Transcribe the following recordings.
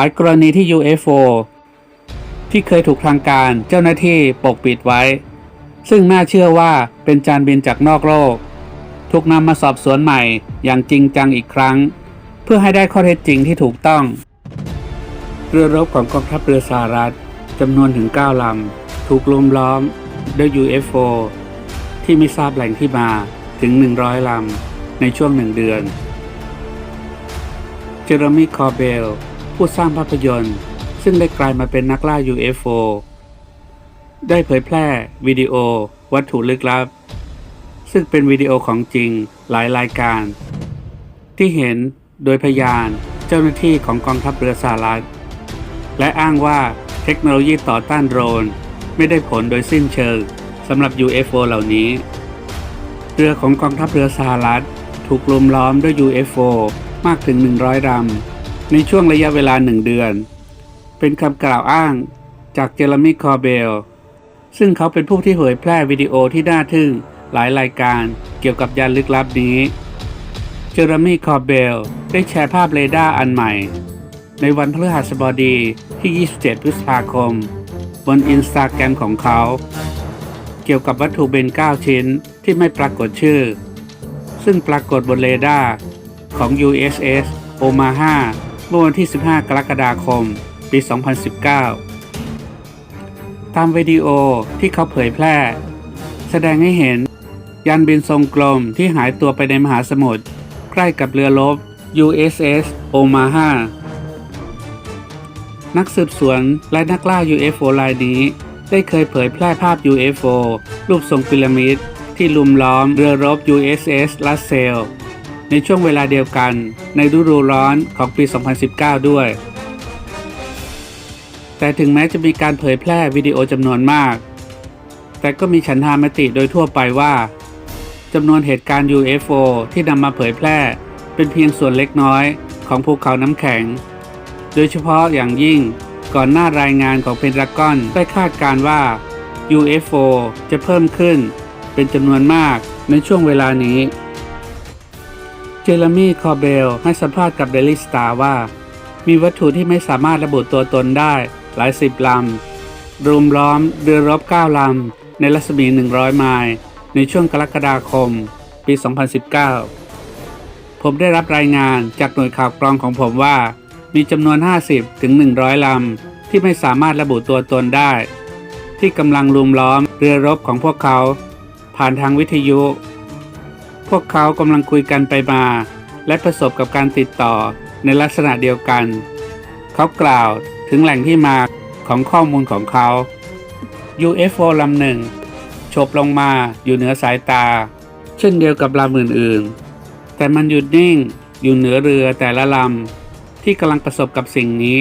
หลายกรณีที่ UFO ที่เคยถูกทางการเจ้าหน้าที่ปกปิดไว้ ซึ่งน่าเชื่อว่าเป็นจานบินจากนอกโลก ถูกนำมาสอบสวนใหม่อย่างจริงจังอีกครั้ง เพื่อให้ได้ข้อเท็จจริงที่ถูกต้อง เรือรบของกองทัพเรือสหรัฐจำนวนถึง 9 ลำ ถูกลุมล้อมด้วย UFO ที่ไม่ทราบแหล่งที่มาถึง 100 ลำ ในช่วงหนึ่งเดือน เจอร์มีคอเบล ผู้สร้างภาพยนตร์ ซึ่งได้กลายมาเป็นนักล่า UFO ได้เผยแพร่วิดีโอ วัตถุลึกลับ ซึ่งเป็นวิดีโอของจริงหลายรายการ ที่เห็นโดยพยานเจ้าหน้าที่ของกองทัพเรือสหรัฐ และอ้างว่าเทคโนโลยีต่อต้านโดรน ไม่ได้ผลโดยสิ้นเชิงสำหรับ UFO เหล่านี้ เรือของกองทัพเรือสหรัฐ ถูกลุมล้อมด้วย UFO มากถึง 100ลำ ในช่วงระยะเวลาหนึ่งเดือน เป็นคำกล่าวอ้างจากเจอร์มีคอร์เบล ซึ่งเขาเป็นผู้ที่เผยแพร่วิดีโอที่น่าทึ่งหลายรายการเกี่ยวกับยานลึกลับนี้ เจอร์มีคอร์เบล ได้แชร์ภาพเรดาร์อันใหม่ ในวันพฤหัสบดีที่ 27 พฤษภาคม บนอินสตาแกรมของเขา เกี่ยวกับวัตถุเบน 9 ชิ้นที่ไม่ปรากฏชื่อ ซึ่งปรากฏบนเรดาร์ของ USS Omaha เมื่อวันที่ 15 กรกฎาคม ปี 2019 ตามวิดีโอที่เขาเผยแพร่ แสดงให้เห็นยานบินทรงกลมที่หายตัวไปในมหาสมุทรใกล้กับเรือรบ USS Omaha นักสืบสวนและนักล่า UFO รายนี้ ได้เคยเผยแพร่ภาพ UFO รูปทรงพีระมิดที่ลุมล้อมเรือรบ USS Russell ในช่วงเวลาเดียวกันในฤดูร้อนของปี 2019 ด้วย แต่ถึงแม้จะมีการเผยแพร่วิดีโอจำนวนมาก แต่ก็มีฉันทามติโดยทั่วไปว่าจำนวนเหตุการณ์ UFO ที่นำมาเผยแพร่เป็นเพียงส่วนเล็กน้อยของภูเขาน้ำแข็ง โดยเฉพาะอย่างยิ่งก่อนหน้ารายงานของเพนทากอนได้คาดการณ์ว่า UFO จะเพิ่มขึ้นเป็นจำนวนมากในช่วงเวลานี้ จอร์มีคอเบลให้สัมภาษณ์กับเดลิสตาว่า มีวัตถุที่ไม่สามารถระบุตัวตนได้ หลายสิบลำรุมล้อมเรือรบ9ลำในรัศมี 100 ไมล์ในช่วงกรกฎาคม ปี 2019 ผมได้รับรายงานจากหน่วยข่าวกรองของผมว่า มีจำนวน 50 ถึง 100 ลำ ที่ไม่สามารถระบุตัวตนได้ ที่กำลังลุมล้อมเรือรบของพวกเขา ผ่านทางวิทยุ พวกเขากำลังคุยกันไปมา และประสบกับการติดต่อในลักษณะเดียวกัน เขากล่าวถึงแหล่งที่มาของข้อมูลของเขา UFO ลำหนึ่งโฉบลงมาอยู่เหนือสายตา เช่นเดียวกับลำอื่นๆ แต่มันหยุดนิ่งอยู่เหนือเรือแต่ละลำที่กำลังประสบกับสิ่งนี้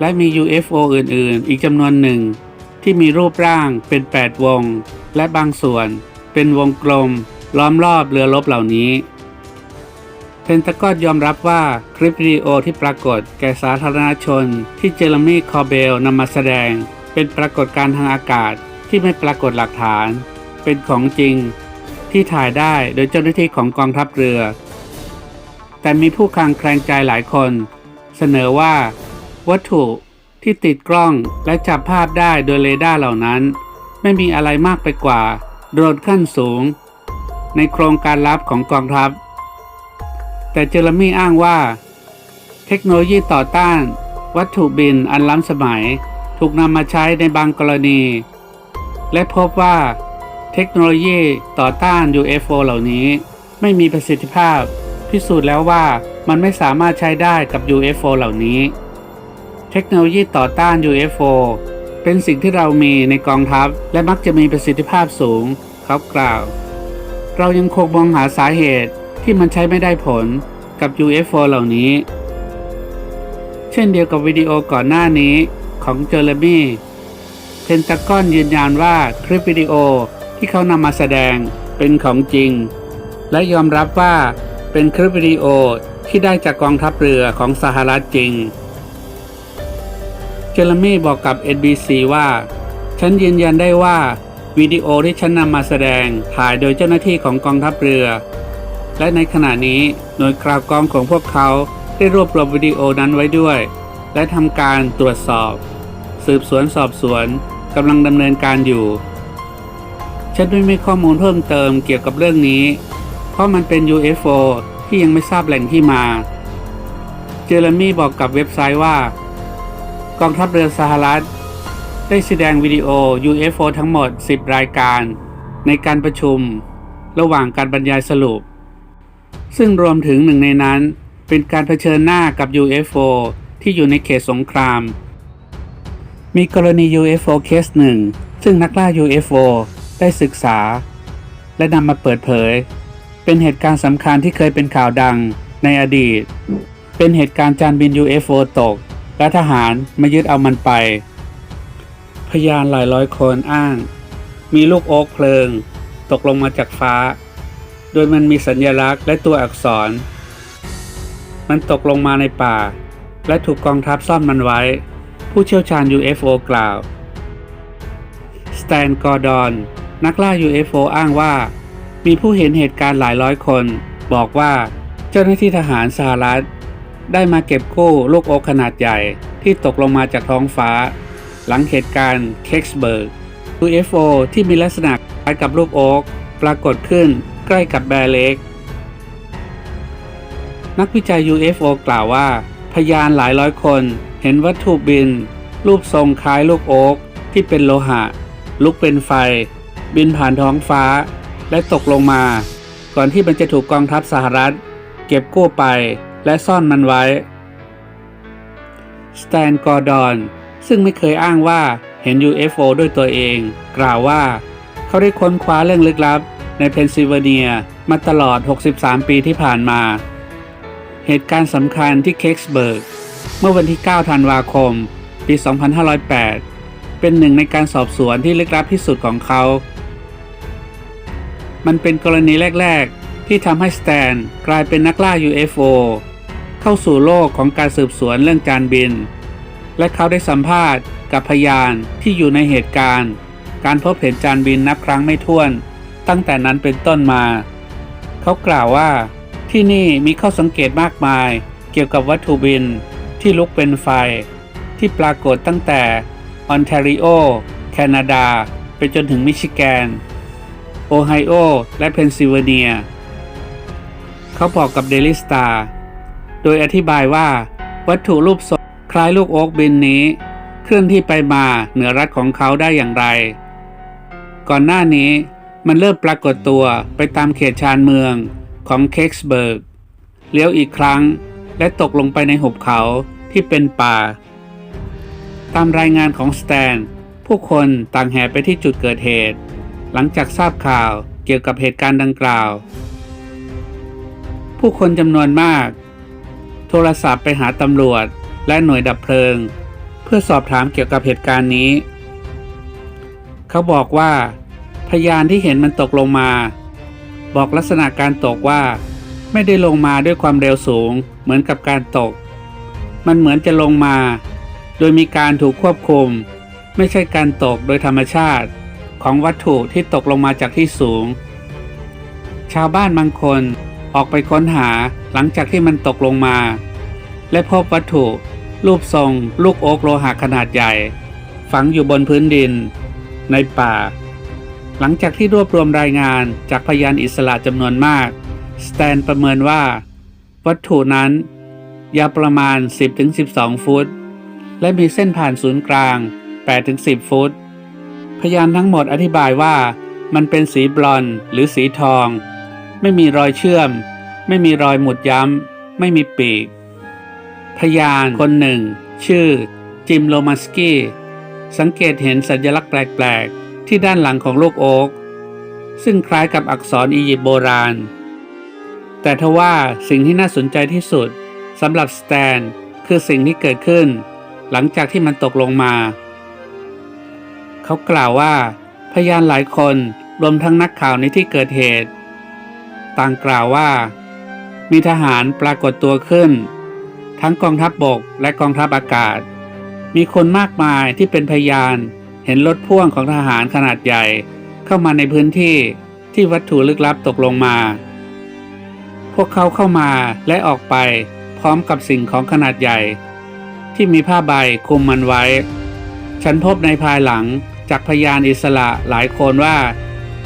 และมี UFO อื่นๆ อีกจำนวนหนึ่ง ที่มีรูปร่างเป็น 8 วง และบางส่วนเป็นวงกลม ล้อมรอบเรือรบเหล่านี้เพนตากอนยอมรับว่าคลิปวิดีโอที่ปรากฏแก่สาธารณชน ที่เจอร์มี่คอเบลนำมาแสดง เป็นปรากฏการณ์ทางอากาศที่ไม่ปรากฏหลักฐาน เป็นของจริงที่ถ่ายได้โดยเจ้าหน้าที่ของกองทัพเรือ แต่มีผู้คลางแคลงใจหลายคน เสนอว่า วัตถุที่ติดกล้องและจับภาพได้โดยเรดาร์เหล่านั้น ไม่มีอะไรมากไปกว่า โดรนขั้นสูง ในโครงการลับของกองทัพ แต่เจอร์มี่อ้างว่า เทคโนโลยีต่อต้าน วัตถุบินอันล้ำสมัยถูกนำมาใช้ในบางกรณี และพบว่า เทคโนโลยีต่อต้าน UFO เหล่านี้ ไม่มีประสิทธิภาพ พิสูจน์แล้วว่ามันไม่สามารถใช้ได้กับ UFO เหล่านี้ เทคโนโลยีต่อต้าน UFO เป็นสิ่งที่เรามีในกองทัพ และมักจะมีประสิทธิภาพสูงเขากล่าว เรายังคงมองหาสาเหตุที่มันใช้ไม่ได้ผลกับ UFO เหล่านี้ เช่นเดียวกับวิดีโอก่อนหน้านี้ของเจอร์มี่เพนตากอนยืนยันว่าคลิปวิดีโอที่เขานำมาแสดงเป็นของจริง และยอมรับว่าเป็นคลิปวิดีโอที่ได้จากกองทัพเรือของสหรัฐจริง เจอร์มี่บอกกับ NBC ว่า ฉันยืนยันได้ว่า วิดีโอที่ฉันนำมาแสดงถ่ายโดยเจ้าหน้าที่ของกองทัพเรือ และในขณะนี้หน่วยข่าวกองของพวกเขาได้รวบรวมวิดีโอนั้นไว้ด้วย และทำการตรวจสอบ สืบสวนสอบสวนกำลังดำเนินการอยู่ ฉันไม่มีข้อมูลเพิ่มเติมเกี่ยวกับเรื่องนี้ เพราะมันเป็น UFO ที่ยังไม่ทราบแหล่งที่มา เจอร์มี่บอกกับเว็บไซต์ว่า กองทัพเรือสหรัฐ ได้แสดงวิดีโอ UFO ทั้งหมด 10 รายการ ในการประชุม ระหว่างการบรรยายสรุป ซึ่งรวมถึงหนึ่งในนั้น เป็นการเผชิญหน้ากับ UFO ที่อยู่ในเขตสงคราม มีกรณี UFO เคสหนึ่ง ซึ่งนักล่า UFO ได้ศึกษา และนำมาเปิดเผย เป็นเหตุการณ์สำคัญที่เคยเป็นข่าวดังในอดีต เป็นเหตุการณ์จานบิน UFO ตก และทหารมายึดเอามันไป พยานหลายร้อยคนอ้าง มีลูกโอ๊กเพลิง ตกลงมาจากฟ้า โดยมันมีสัญลักษณ์และตัวอักษร มันตกลงมาในป่า และถูกกองทัพซ่อมมันไว้ ผู้เชี่ยวชาญ UFO กล่าว สแตนกอร์ดอน นักล่า UFO อ้างว่า มีผู้เห็นเหตุการณ์หลายร้อยคน บอกว่าเจ้าหน้าที่ทหารสหรัฐ ได้มาเก็บกู้ลูกโอ๊กขนาดใหญ่ที่ตกลงมาจากท้องฟ้า หลังเหตุการณ์เคกส์เบิร์ก UFO ที่มีลักษณะคล้ายกับลูกโอ๊กปรากฏขึ้นใกล้กับแบร์เล็ก นักวิจัย UFO กล่าวว่า พยานหลายร้อยคนเห็นวัตถุบิน รูปทรงคล้ายลูกโอ๊กที่เป็นโลหะ ลุกเป็นไฟ บินผ่านท้องฟ้า และตกลงมา ก่อนที่มันจะถูกกองทัพสหรัฐ เก็บกู้ไปและซ่อนมันไว้สแตนกอร์ดอน ซึ่งไม่เคยอ้างว่าเห็น UFO ด้วยตัวเอง กล่าวว่า เขาได้ค้นคว้าเรื่องลึกลับ ในเพนซิลเวเนียมาตลอด 63 ปีที่ผ่านมา เหตุการณ์สำคัญที่เคกสเบิร์ก เมื่อวันที่ 9 ธันวาคม ปี 2508 เป็นหนึ่งในการสอบสวนที่ลึกลับที่สุดของเขา มันเป็นกรณีแรก ๆ ที่ทำให้สแตนกลายเป็นนักล่า UFO เข้าสู่โลกของการสืบสวนเรื่องจานบิน และเขาได้สัมภาษณ์กับพยานที่อยู่ในเหตุการณ์ การพบเห็นจานบินนับครั้งไม่ถ้วน ตั้งแต่นั้นเป็นต้นมา เขากล่าวว่า ที่นี่มีข้อสังเกตมากมาย เกี่ยวกับวัตถุบินที่ลุกเป็นไฟ ที่ปรากฏตั้งแต่ออนแทรีโอ แคนาดา ไปจนถึงมิชิแกน โอไฮโอ และเพนซิลเวเนีย เขาบอกกับเดลิสตาโดยอธิบายว่าวัตถุรูปทรง คล้ายลูกโอ๊กบินนี้ เคลื่อนที่ไปมาเหนือรัฐของเขาได้อย่างไร ก่อนหน้านี้มันเริ่มปรากฏตัวไปตามเขตชานเมืองของเคกสเบิร์กเลี้ยวอีกครั้งและตกลงไปในหุบเขาที่เป็นป่า ตามรายงานของสแตน ผู้คนต่างแห่ไปที่จุดเกิดเหตุ หลังจากทราบข่าวเกี่ยวกับเหตุการณ์ดังกล่าว ผู้คนจำนวนมาก โทรศัพท์ไปหาตำรวจ และหน่วยดับเพลิง เพื่อสอบถามเกี่ยวกับเหตุการณ์นี้ เขาบอกว่า พยานที่เห็นมันตกลงมา บอกลักษณะการตกว่า ไม่ได้ลงมาด้วยความเร็วสูง เหมือนกับการตก มันเหมือนจะลงมา โดยมีการถูกควบคุม ไม่ใช่การตกโดยธรรมชาติของวัตถุที่ตกลงมาจากที่สูง ชาวบ้านบางคนออกไปค้นหาหลังจากที่มันตกลงมา และพบวัตถุ รูปทรงลูกโอกโลหะขนาดใหญ่ ฝังอยู่บนพื้นดิน ในป่า หลังจากที่รวบรวมรายงานจากพยานอิสระจำนวนมาก สแตนประเมินว่า วัตถุนั้น ยาวประมาณ 10-12 ฟุต และมีเส้นผ่านศูนย์กลาง 8-10 ฟุต พยานทั้งหมดอธิบายว่ามันเป็นสีบลอนด์หรือสีทอง ไม่มีรอยเชื่อม ไม่มีรอยหมุดย้ำ ไม่มีปีก พยานคนหนึ่ง ชื่อ จิมโลมาสกี้สังเกตเห็นสัญลักษณ์แปลก ๆ ที่ด้านหลังของลูกโอ๊กซึ่งคล้ายกับอักษรอียิปต์โบราณ แต่ทว่าสิ่งที่น่าสนใจที่สุดสำหรับสแตนคือสิ่งที่เกิดขึ้น หลังจากที่มันตกลงมา เขากล่าวว่า พยานหลายคนรวมทั้งนักข่าวในที่เกิดเหตุ ต่างกล่าวว่า มีทหารปรากฏตัวขึ้น ทั้งกองทัพบบกและกองทัพอากาศ มีคนมากมายที่เป็นพยาน เห็นรถพ่วงของทหารขนาดใหญ่ เข้ามาในพื้นที่ที่วัตถุลึกลับตกลงมา พวกเขาเข้ามาและออกไปพร้อมกับสิ่งของขนาดใหญ่ ที่มีผ้าใบคลุมมันไว้ ฉันพบในภายหลังจากพยานอิสระหลายคนว่า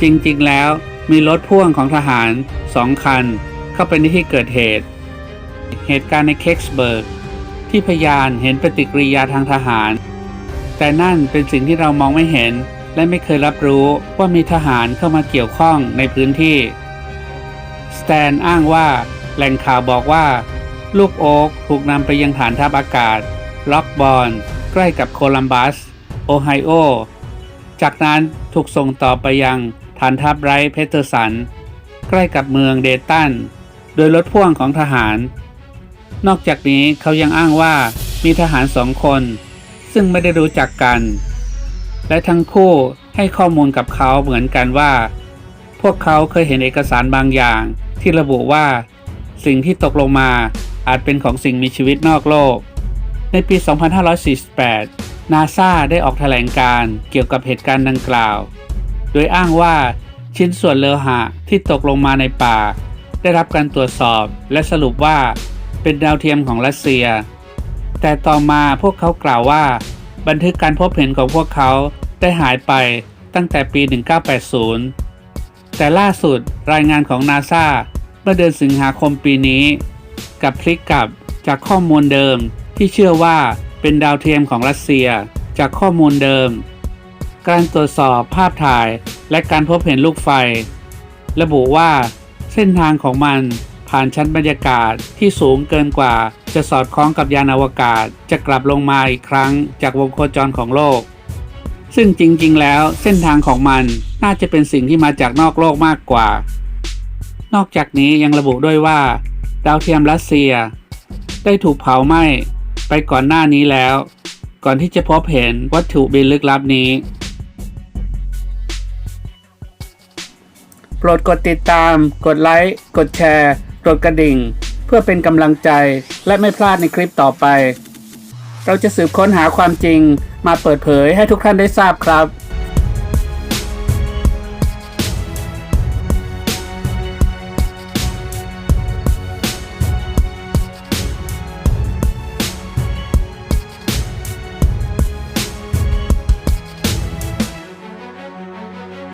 จริงๆ แล้วมีรถพ่วงของทหารสองคัน เข้าไปในที่เกิดเหตุ เหตุการณ์ในเคกสเบิร์กที่พยานเห็นปฏิกิริยาทางทหาร แต่นั่นเป็นสิ่งที่เรามองไม่เห็น และไม่เคยรับรู้ว่ามีทหารเข้ามาเกี่ยวข้องในพื้นที่ สแตนอ้างว่า แหล่งข่าวบอกว่า ลูกโอ๊กถูกนำไปยังฐานทัพอากาศ ล็อกบอลใกล้กับโคลัมบัส โอไฮโอ จากนั้นถูกส่งต่อไปยังฐานทัพไรเพเทอร์สัน ใกล้กับเมืองเดตัน โดยรถพ่วงของทหาร นอกจากนี้เขายังอ้างว่ามีทหารสองคน ซึ่งไม่ได้รู้จักกัน และทั้งคู่ให้ข้อมูลกับเขาเหมือนกันว่า พวกเขาเคยเห็นเอกสารบางอย่าง ที่ระบุว่า สิ่งที่ตกลงมาอาจเป็นของสิ่งมีชีวิตนอกโลก ในปี 2548 นาซาได้ออกแถลงการ์เกี่ยวกับเหตุการณ์ดังกล่าว โดยอ้างว่าชิ้นส่วนโลหะที่ตกลงมาในป่า ได้รับการตรวจสอบและสรุปว่า เป็นดาวเทียมของรัสเซีย แต่ต่อมาพวกเขากล่าวว่า บันทึกการพบเห็นของพวกเขาได้หายไปตั้งแต่ปี 1980 แต่ล่าสุดรายงานของนาซาเมื่อเดือนสิงหาคมปีนี้กับพลิกกลับจากข้อมูลเดิมที่เชื่อว่าเป็นดาวเทียมของรัสเซียจากข้อมูลเดิม การตรวจสอบภาพถ่ายและการพบเห็นลูกไฟ ระบุว่าเส้นทางของมัน ผ่านชั้นบรรยากาศที่สูงเกินกว่า จะสอดคล้องกับยานอวกาศ จะกลับลงมาอีกครั้งจากวงโคจรของโลก ซึ่งจริง ๆ แล้วเส้นทางของมันน่าจะเป็นสิ่งที่มาจากนอกโลกมากกว่า นอกจากนี้ยังระบุด้วยว่า ดาวเทียมรัสเซีย ได้ถูกเผาไหม้ไปก่อนหน้านี้แล้ว ก่อนที่จะพบเห็นวัตถุบินลึกลับนี้โปรดกดติดตาม กดไลค์ กดแชร์ กดกระดิ่ง เพื่อเป็นกำลังใจและไม่พลาดในคลิปต่อไป เราจะสืบค้นหาความจริงมาเปิดเผยให้ทุกท่านได้ทราบครับ